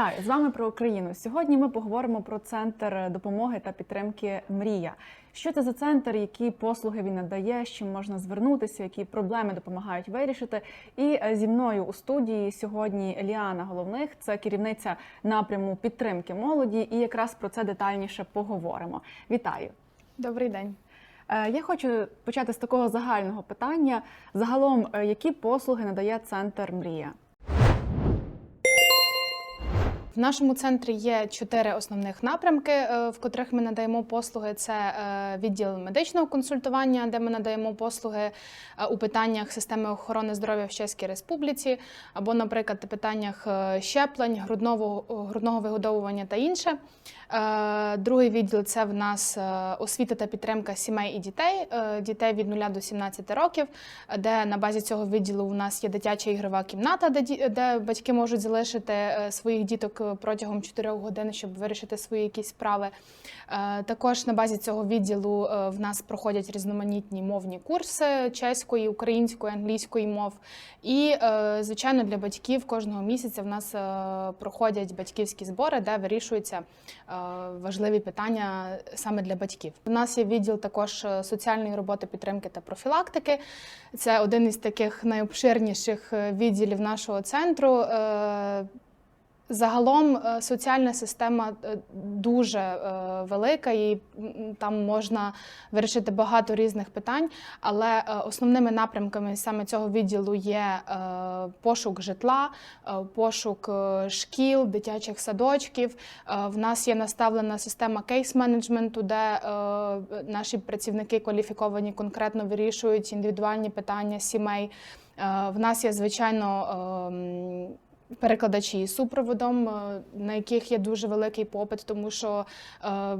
Вітаю з вами про Україну. Сьогодні ми поговоримо про центр допомоги та підтримки Мрія. Що це за центр, які послуги він надає, з чим можна звернутися, які проблеми допомагають вирішити. І е, зі мною у студії сьогодні Ліана Головних, це керівниця напряму підтримки молоді, і якраз про це детальніше поговоримо. Вітаю! Добрий день. Е, Я хочу почати з такого загального питання. Загалом, е, які послуги надає центр Мрія? В нашому центрі є чотири основних напрямки, е, в котрих ми надаємо послуги. Це е, відділ медичного консультування, де ми надаємо послуги е, у питаннях системи охорони здоров'я в Чеській Республіці, або, наприклад, питаннях щеплень, грудного, грудного вигодовування та інше. Другий відділ це в нас освіта та підтримка сімей і дітей, дітей від 0 до 17 років, де на базі цього відділу у нас є дитяча ігрова кімната, де, батьки можуть залишити своїх діток е, протягом 4 годин, щоб вирішити свої якісь справи. Е, Також на базі цього відділу е, в нас проходять різноманітні мовні курси чеської, української, англійської мов. І, звичайно, для батьків кожного місяця в нас проходять батьківські збори, де вирішуються важливі питання саме для батьків. У нас є відділ також соціальної роботи, підтримки та профілактики. Це один із таких найобширніших відділів нашого центру. Загалом е, соціальна система е, дуже е, велика, і там можна вирішити багато різних питань. Але основними напрямками саме цього відділу є пошук житла, пошук шкіл, дитячих садочків. В нас є наставлена система кейс-менеджменту, де наші працівники кваліфіковані конкретно вирішують індивідуальні питання сімей. В нас є звичайно. Перекладачі супроводом, е, на яких є дуже великий попит, тому що е,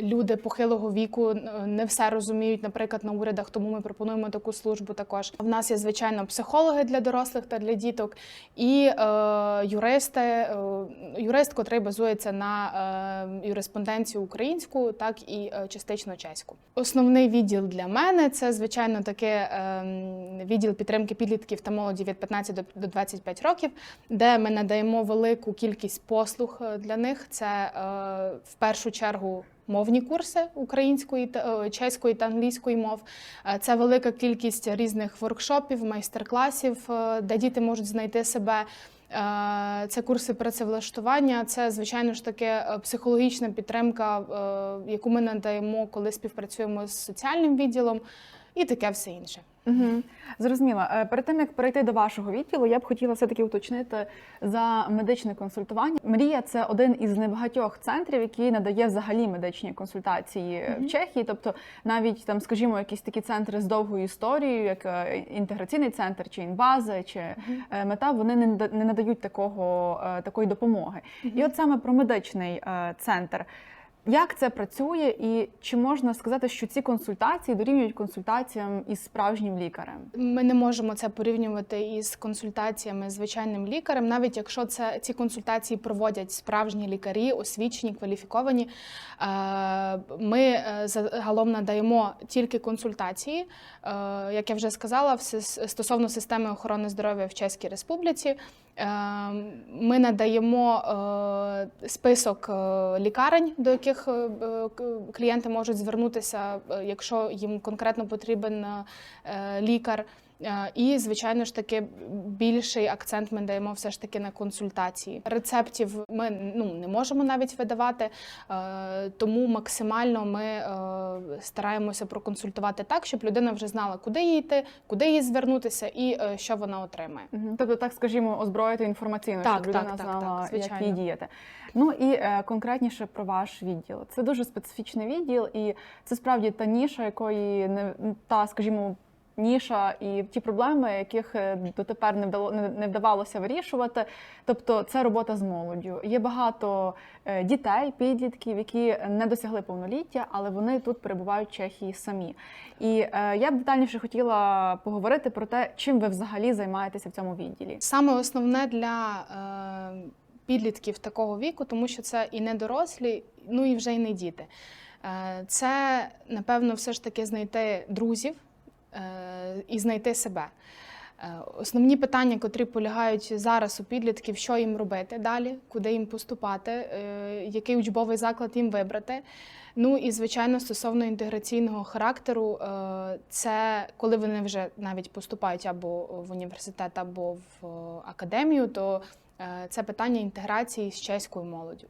люди похилого віку е, не все розуміють, наприклад, на урядах, тому ми пропонуємо таку службу також. В нас є звичайно психологи для дорослих та для діток, і е, юристи, е, юрист, котрий базується на е, юриспонденцію українську, так і е, частично чеську. Основний відділ для мене це звичайно таке е, відділ підтримки підлітків та молоді від 15 до- до 25 років, де ми надаємо велику кількість послуг е, для них. Це е, в першу чергу. Мовні курси української е, чеської та англійської мов. Е, Це велика кількість різних воркшопів, майстер-класів, е, де діти можуть знайти себе. Це курси працевлаштування, це звичайно ж таке психологічна підтримка, яку ми надаємо, коли співпрацюємо з соціальним відділом, і таке все інше. Угу. Зрозуміло. Е, Перед тим як перейти до вашого відділу, я б хотіла все таки уточнити за медичне консультування. Мрія це один із небагатьох центрів, який надає взагалі медичні консультації Мгм. в Чехії. Тобто, навіть там, скажімо, якісь такі центри з довгою історією, як е, інтеграційний центр чи інбази, чи е, мета, вони не надають такого такої допомоги. І от саме про медичний центр. Як це працює, і чи можна сказати, що ці консультації дорівнюють консультаціям із справжнім лікарем? Ми не можемо це порівнювати із консультаціями з звичайним лікарем, навіть якщо це ці консультації проводять справжні лікарі, освічені, кваліфіковані. Е, Ми е, загалом надаємо тільки консультації, е, як я вже сказала, стосовно системи охорони здоров'я в Чеській Республіці. Е, Ми надаємо е, список е, лікарень, до яких клієнти можуть звернутися, якщо їм конкретно потрібен лікар. Е, І, звичайно ж таки, більший акцент ми даємо все ж таки на консультації. Рецептів ми ну, не можемо навіть видавати, е, тому максимально ми е, стараємося проконсультувати так, щоб людина вже знала, куди їй йти, куди їй звернутися і що вона отримає. Тобто, так скажімо, озброїти інформаційно, Так, щоб людина так, так, знала, так, як їй діяти. Ну і е, конкретніше про ваш відділ. Це дуже специфічний відділ, і це справді та ніша, якої не та, скажімо. Ніша і ті проблеми, яких е, дотепер не вдало не, вдавалося вирішувати. Тобто, це робота з молоддю. Є багато е, дітей, підлітків, які не досягли повноліття, але вони тут перебувають в Чехії самі. І е, я б детальніше хотіла поговорити про те, чим ви взагалі займаєтеся в цьому відділі. Саме основне для підлітків такого віку, тому що це і не дорослі, ну і вже й не діти. Це, напевно, все ж таки знайти друзів і знайти себе. Е, Основні питання, котрі полягають зараз у підлітків, що їм робити далі, куди їм поступати, е, який учбовий заклад їм вибрати. Ну і звичайно, стосовно інтеграційного характеру, е, це коли вони вже навіть поступають або в університет, або в е, академію, то е, це питання інтеграції з чеською молоддю.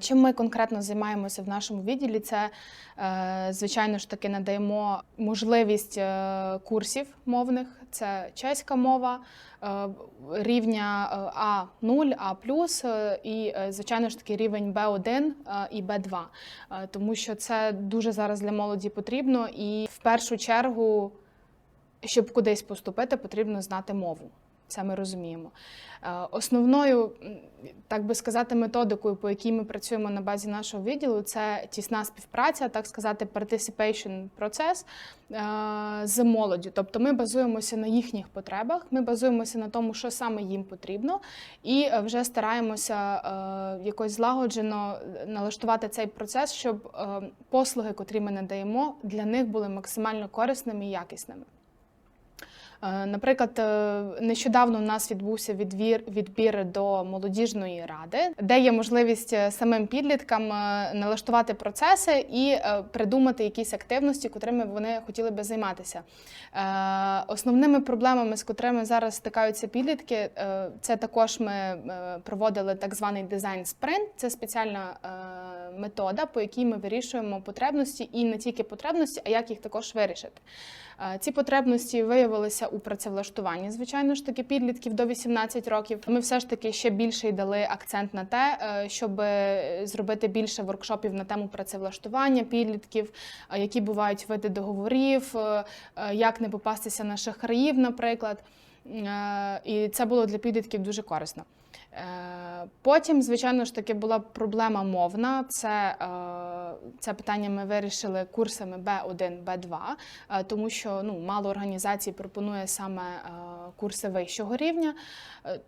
Чим ми конкретно займаємося в нашому відділі? Це, е, звичайно ж таки, надаємо можливість е, курсів мовних. Це чеська мова е, рівня е, А0, А+, і, звичайно ж таки, рівень Б1 е, і Б2. Е, Тому що це дуже зараз для молоді потрібно. І в першу чергу, щоб кудись поступити, потрібно знати мову. Це ми розуміємо. Е, Основною, так би сказати, методикою, по якій ми працюємо на базі нашого відділу, це тісна співпраця, так сказати, participation процес е, з молоддю. Тобто ми базуємося на їхніх потребах, ми базуємося на тому, що саме їм потрібно, і е, вже стараємося якось злагоджено налаштувати цей процес, щоб послуги, котрі ми надаємо, для них були максимально корисними і якісними. Е, Наприклад, е, нещодавно у нас відбувся відбір, відбір до молодіжної ради, де є можливість е, самим підліткам налаштувати процеси і придумати якісь активності, котрими вони хотіли би займатися. Основними проблемами, з котрими зараз стикаються підлітки, це також ми проводили так званий дизайн спринт. Це спеціальна метода, по якій ми вирішуємо потребності і не тільки потребності, а як їх також вирішити. Ці потребності виявилися у працевлаштуванні. Звичайно ж таки, підлітків до 18 років. Ми все ж таки ще більше й дали акцент на те, е, щоб е, зробити більше воркшопів на тему працевлаштування підлітків, е, які бувають види договорів, як не попастися на шахраїв, наприклад. І це було для підлітків дуже корисно. Потім, звичайно ж таки, була проблема мовна. Це, е, це питання ми вирішили курсами B1, B2, е, тому що ну, мало організацій пропонує саме е, курси вищого рівня.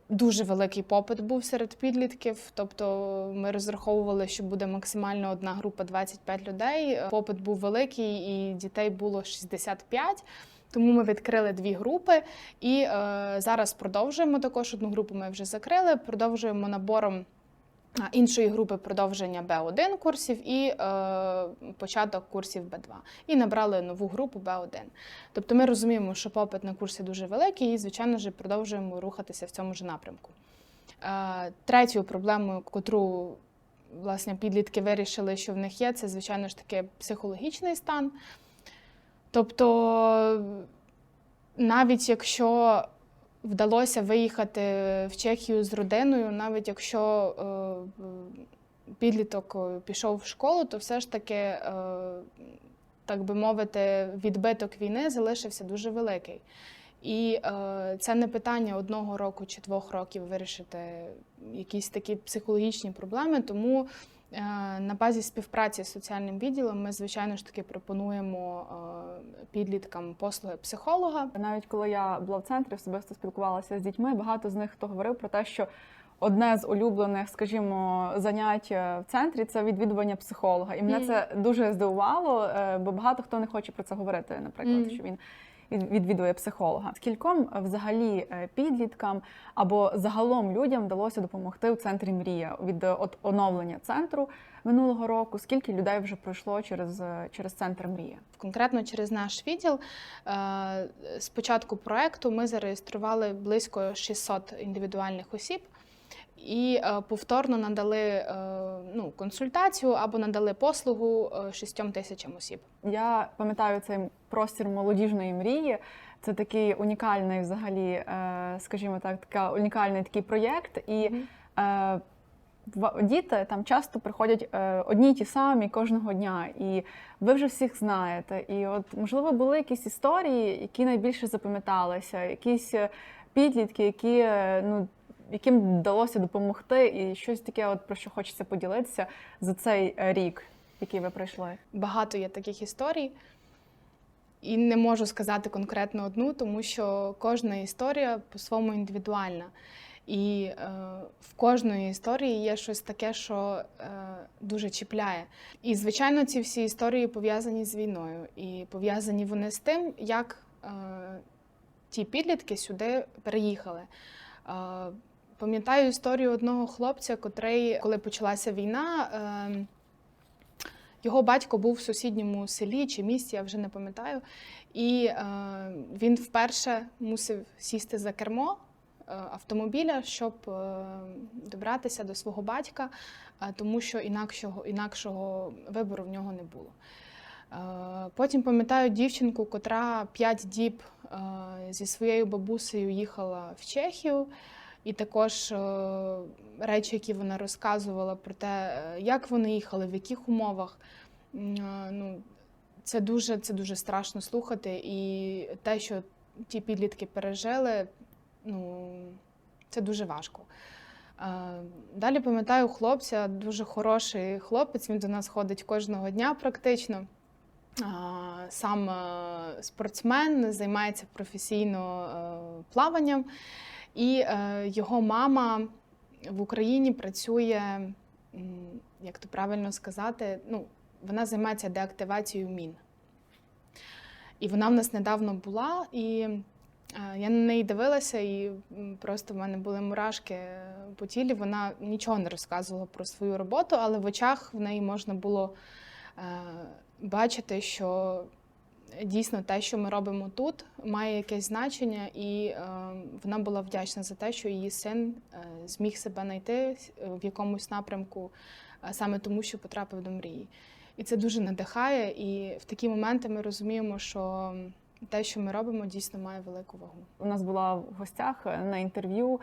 Дуже великий попит був серед підлітків. Тобто ми розраховували, що буде максимально одна група 25 людей. Попит був великий, і дітей було 65. Тому ми відкрили дві групи і е, зараз продовжуємо також одну групу. Ми вже закрили. Продовжуємо набором іншої групи продовження Б1 курсів і е, початок курсів Б2. І набрали нову групу Б1. Тобто ми розуміємо, що попит на курси дуже великий, і звичайно ж продовжуємо рухатися в цьому ж напрямку. Е, третьою проблемою, котру власне підлітки вирішили, що в них є, це звичайно ж таки психологічний стан. Тобто, навіть якщо вдалося виїхати в Чехію з родиною, навіть якщо е, підліток е, пішов в школу, то все ж таки, е, так би мовити, відбиток війни залишився дуже великий. І е, це не питання одного року чи двох років вирішити якісь такі психологічні проблеми. Тому е, на базі співпраці з соціальним відділом ми, звичайно ж таки, пропонуємо е, підліткам послуги психолога. Навіть коли я була в центрі, особисто спілкувалася з дітьми, багато з них хто говорив про те, що одне з улюблених, скажімо, занять е, в центрі це відвідування психолога. І мене Мгм. це дуже здивувало, е, бо багато хто не хоче про це говорити, наприклад, Мгм. що він. Від- Відвідує психолога. Скільком е, взагалі е, підліткам або загалом людям вдалося допомогти у центрі Мрія від е, оновлення центру минулого року? Скільки людей вже пройшло через, через центр Мрія? Конкретно через наш відділ е, з початку проекту ми зареєстрували близько 600 індивідуальних осіб і е, повторно надали е, ну, консультацію або надали послугу е, шістьом тисячам осіб. Я пам'ятаю цей простір молодіжної мрії. Це такий унікальний, взагалі, скажімо так, така унікальний такий проєкт. І е, в- діти там часто приходять одні й ті самі кожного дня, і ви вже всіх знаєте. І от можливо були якісь історії, які найбільше запам'яталися, якісь підлітки, які ну. Яким вдалося допомогти, і щось таке, от про що хочеться поділитися за цей е, рік, який ви пройшли. Багато є таких історій. І не можу сказати конкретно одну, тому що кожна історія по-своєму індивідуальна. І е, в кожної історії є щось таке, що е, дуже чіпляє. І, звичайно, ці всі історії пов'язані з війною. І пов'язані вони з тим, як е, ті підлітки сюди переїхали. Е, Пам'ятаю історію одного хлопця, котрий, коли почалася війна, е, його батько був в сусідньому селі чи місті, я вже не пам'ятаю. І е, він вперше мусив сісти за кермо е, автомобіля, щоб е, добратися до свого батька, е, тому що інакшого, інакшого вибору в нього не було. Е, Потім пам'ятаю дівчинку, котра п'ять діб зі своєю бабусею їхала в Чехію, і також е, речі, які вона розказувала про те, е, як вони їхали, в яких умовах. Е, Ну, це дуже, це дуже страшно слухати. І те, що ті підлітки пережили, ну, це дуже важко. Далі пам'ятаю хлопця, дуже хороший хлопець. Він до нас ходить кожного дня практично. Сам спортсмен, займається професійно плаванням, і е, його мама в Україні працює, як то правильно сказати, ну, вона займається деактивацією мін. І вона в нас недавно була, і е, я на неї дивилася, і просто в мене були мурашки по тілі. Вона нічого не розказувала про свою роботу, але в очах в неї можна було е, бачити, що дійсно те, що ми робимо тут, має якесь значення, і е, вона була вдячна за те, що її син е, зміг себе знайти е, в якомусь напрямку, саме тому, що потрапив до мрії. І це дуже надихає. І в такі моменти ми розуміємо, що те, що ми робимо, дійсно має велику вагу. У нас була в гостях на інтерв'ю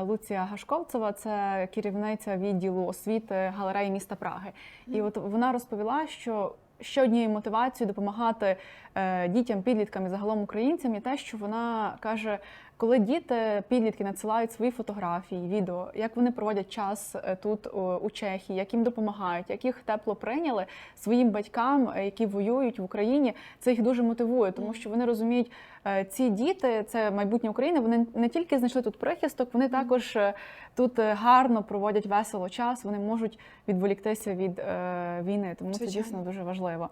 Луція Гашковцева, це керівниця відділу освіти галереї міста Праги. І от вона розповіла, що ще однією мотивацією допомагати е, дітям, підліткам і загалом українцям є те, що вона каже, коли діти, підлітки надсилають свої фотографії, відео, як вони проводять час е, тут у Чехії, як їм допомагають, як їх тепло прийняли своїм батькам, е, які воюють в Україні, це їх дуже мотивує, тому що вони розуміють, ці діти, це майбутнє України. Вони не тільки знайшли тут прихисток, вони також е, тут е, гарно проводять весело час. Вони можуть відволіктися від е, війни, тому це дійсно дуже важливо.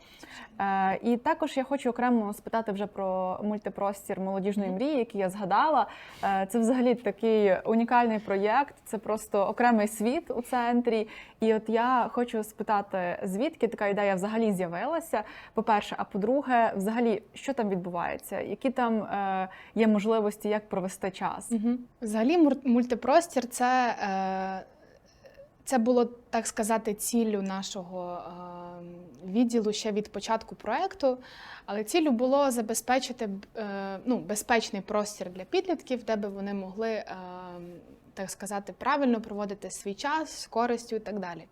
Е, і також я хочу окремо спитати вже про мультипростір молодіжної мрії, який я згадала. Е, це взагалі такий унікальний проєкт. Це просто окремий світ у центрі. І от я хочу спитати, звідки така ідея взагалі з'явилася? По-перше, а по-друге, взагалі, що там відбувається? Які там е, є можливості, як провести час? Угу. Взагалі, мультипростір це, е, це було, так сказати, ціллю нашого е, відділу ще від початку проекту. Але ціллю було забезпечити ну, безпечний простір для підлітків, де би вони могли, так сказати, правильно проводити свій час з користю і так далі.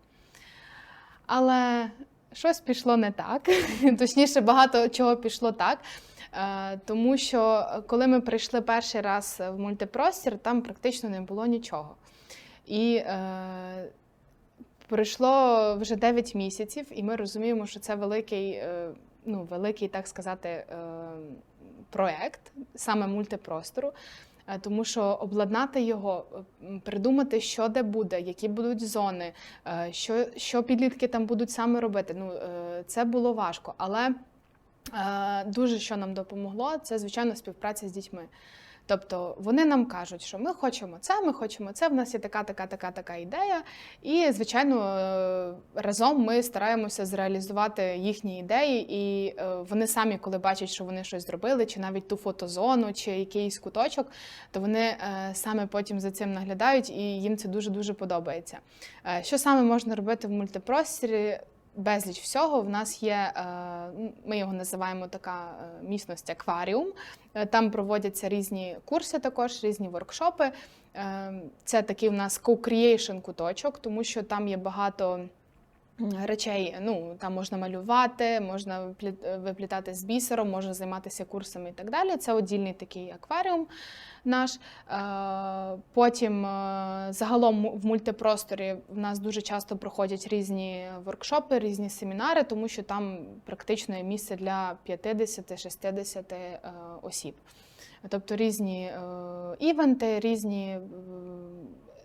Але щось пішло не так. Точніше, багато чого пішло так. Е, Тому що е, коли ми прийшли перший раз в мультипростір, там практично не було нічого. І е, пройшло вже 9 місяців, і ми розуміємо, що це великий, е, ну, великий, так сказати, е, проект, саме мультипростору. Е, Тому що обладнати його, придумати, що де буде, які будуть зони, що, що підлітки там будуть саме робити. Ну, це було важко. Але дуже що нам допомогло, це звичайно співпраця з дітьми. Тобто вони нам кажуть, що ми хочемо це, ми хочемо це. В нас є така, така, така, така ідея. І, звичайно, е, разом ми стараємося зреалізувати їхні ідеї, і е, вони самі, коли бачать, що вони щось зробили, чи навіть ту фотозону, чи якийсь куточок, то вони е, саме потім за цим наглядають, і їм це дуже дуже подобається. Е, Що саме можна робити в мультипросторі? Безліч всього. В нас є, е, ми його називаємо така е, міцність акваріум. Е, Там проводяться різні курси, також різні воркшопи. Це такий у нас co-creation куточок, тому що там є багато речей. Ну там можна малювати, можна виплітати з бісером, можна займатися курсами і так далі. Це одільний такий акваріум наш. Е, Потім е, загалом в мультипросторі в нас дуже часто проходять різні воркшопи, різні семінари, тому що там практично є місце для 50-60 е, осіб. Тобто різні івенти, різні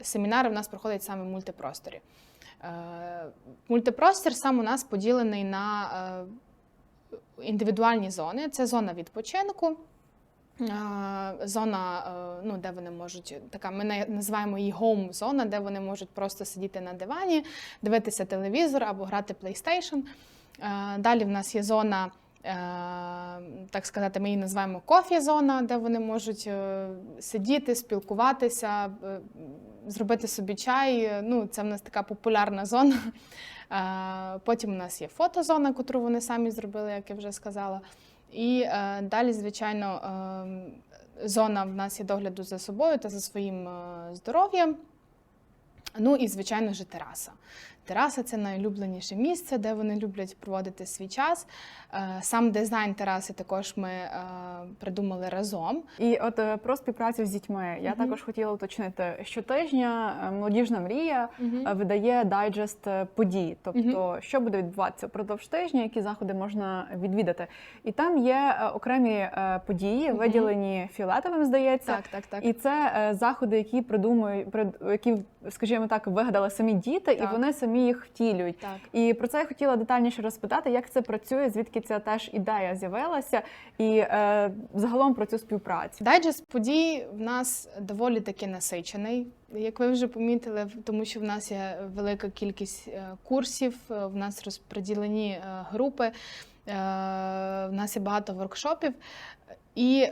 семінари в нас проходять саме в мультипросторі. Мультипростір сам у нас поділений на індивідуальні зони. Це зона відпочинку. Зона, е, ну де вони можуть така, ми називаємо її home зона, де вони можуть просто сидіти на дивані, дивитися телевізор або грати PlayStation. Е, Далі в нас є зона, е, так сказати, ми її називаємо кофі-зона, де вони можуть сидіти, спілкуватися, зробити собі чай. Ну, це в нас така популярна зона. Потім у нас є фотозона, яку вони самі зробили, як я вже сказала. І е, далі, звичайно, е, зона в нас є догляду за собою та за своїм е, здоров'ям. Ну і, звичайно ж, тераса. Тераса це найулюбленіше місце, де вони люблять проводити свій час. Е, Сам дизайн тераси також ми е, придумали разом. І от е, про співпрацю з дітьми я Мгм. також хотіла уточнити, щотижня молодіжна мрія Мгм. видає дайджест подій, тобто що буде відбуватися впродовж тижня, які заходи можна відвідати. І там є окремі події, Мгм. виділені фіолетовим, здається. Так, так, так. І це заходи, які придумують, прид- які, скажімо так, вигадали самі діти, Так. і вони самі їх втілюють. так. І про це я хотіла детальніше розпитати, як це працює, звідки ця теж ідея з'явилася, і е, загалом про цю співпрацю. Дайджест подій в нас доволі таки насичений, як ви вже помітили, тому що в нас є велика кількість е, курсів, е, в нас розподілені е, групи, в нас є багато воркшопів і.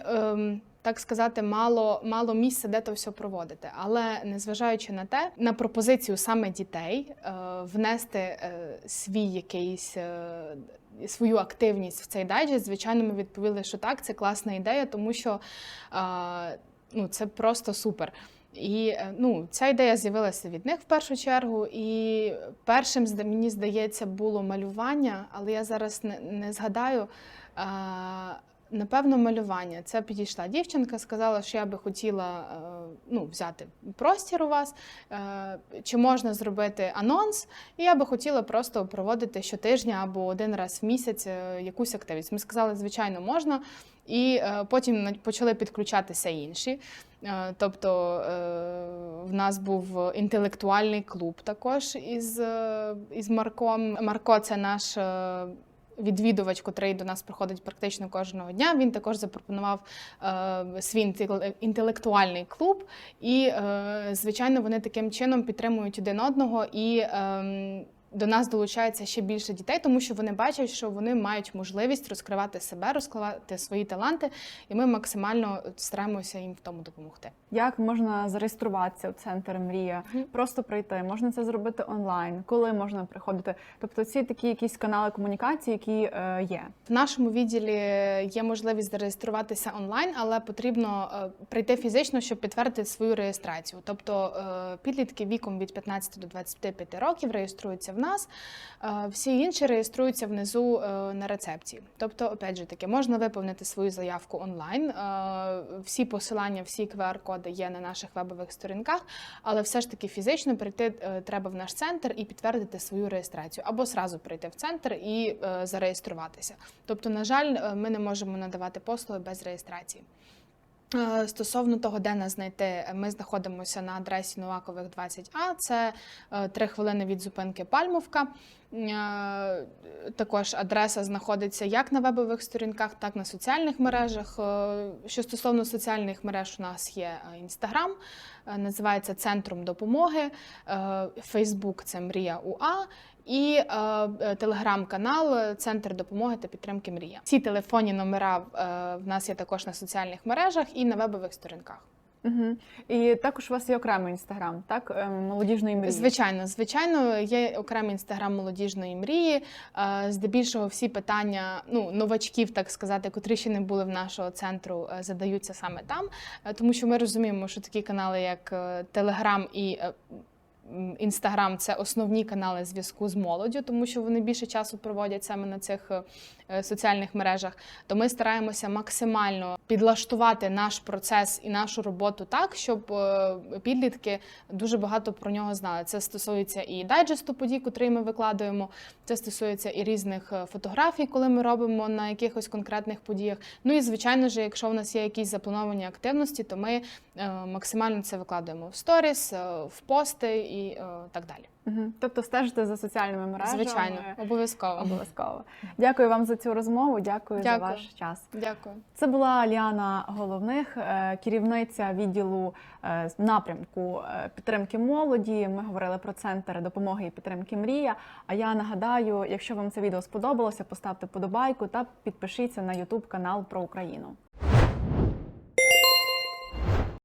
Так сказати, мало, мало місця, де то все проводити. Але незважаючи на те, на пропозицію саме дітей е, внести е, свій якийсь е, свою активність в цей дайджест, звичайно, ми відповіли, що так, це класна ідея, тому що ну, це просто супер. І ну, ця ідея з'явилася від них в першу чергу. І першим, мені здається, було малювання, але я зараз не, не згадаю. Напевно, малювання. Це підійшла дівчинка, сказала, що я би хотіла е, ну, взяти простір у вас, е, чи можна зробити анонс, і я би хотіла просто проводити щотижня або один раз в місяць е, якусь активність. Ми сказали, звичайно, можна. І потім почали підключатися інші. Тобто в нас був інтелектуальний клуб також із, із Марком. Марко це наш. Е, Відвідувач, котрий до нас приходить практично кожного дня, він також запропонував е, свій інтелектуальний клуб, і е, звичайно вони таким чином підтримують один одного і. ем, до нас долучається ще більше дітей, тому що вони бачать, що вони мають можливість розкривати себе, розкривати свої таланти, і ми максимально стараємося їм в тому допомогти. Як можна зареєструватися в центр Мрія? Мгм. Просто прийти, можна це зробити онлайн, коли можна приходити? Тобто ці такі якісь канали комунікації, які е, є. В нашому відділі є можливість зареєструватися онлайн, але потрібно е, прийти фізично, щоб підтвердити свою реєстрацію. Тобто е, підлітки віком від 15 до 25 років реєструються в нас, е, всі інші реєструються внизу е, на рецепції. Тобто, опять же таки, можна виповнити свою заявку онлайн. Е, Всі посилання, всі QR-коди є на наших вебових сторінках, але все ж таки фізично прийти треба в наш центр і підтвердити свою реєстрацію, або сразу прийти в центр і зареєструватися. Тобто, на жаль, ми не можемо надавати послуги без реєстрації. Е, Стосовно того, де нас знайти, ми знаходимося на адресі Новакових 20А. Це е, три хвилини від зупинки Пальмовка. Е, Також адреса знаходиться як на вебових сторінках, так і на соціальних мережах. Що стосовно соціальних мереж, у нас є Інстаграм, називається Центром допомоги. Фейсбук це Мрія УА. І е, е, телеграм-канал е, Центр допомоги та підтримки Мрія. Ці телефонні номера е, в нас є також на соціальних мережах і на вебових сторінках. Угу. І також у вас є окремий інстаграм, так? Е, Молодіжної мрії. Звичайно, звичайно, є окремий інстаграм молодіжної мрії. Здебільшого всі питання ну новачків, так сказати, котрі ще не були в нашого центру, задаються саме там, тому що ми розуміємо, що такі канали, як Телеграм і Інстаграм, це основні канали зв'язку з молоддю, тому що вони більше часу проводять саме на цих е, соціальних мережах. То ми стараємося максимально підлаштувати наш процес і нашу роботу так, щоб е, підлітки дуже багато про нього знали. Це стосується і дайджесту подій, котрий ми викладуємо. Це стосується і різних е, фотографій, коли ми робимо на якихось конкретних подіях. Ну і звичайно ж, якщо в нас є якісь заплановані активності, то ми максимально це викладуємо в сторіс, в пости і е, так далі. Угу. Тобто стежите за соціальними мережами. Звичайно, обов'язково. Обов'язково. Дякую вам за цю розмову. Дякую, за ваш час. Дякую. Це була Аліана Головних, е, керівниця відділу е, напрямку е, підтримки молоді. Ми говорили про центр допомоги і підтримки Мрія. А я нагадаю, якщо вам це відео сподобалося, поставте подобайку та підпишіться на YouTube канал про Україну.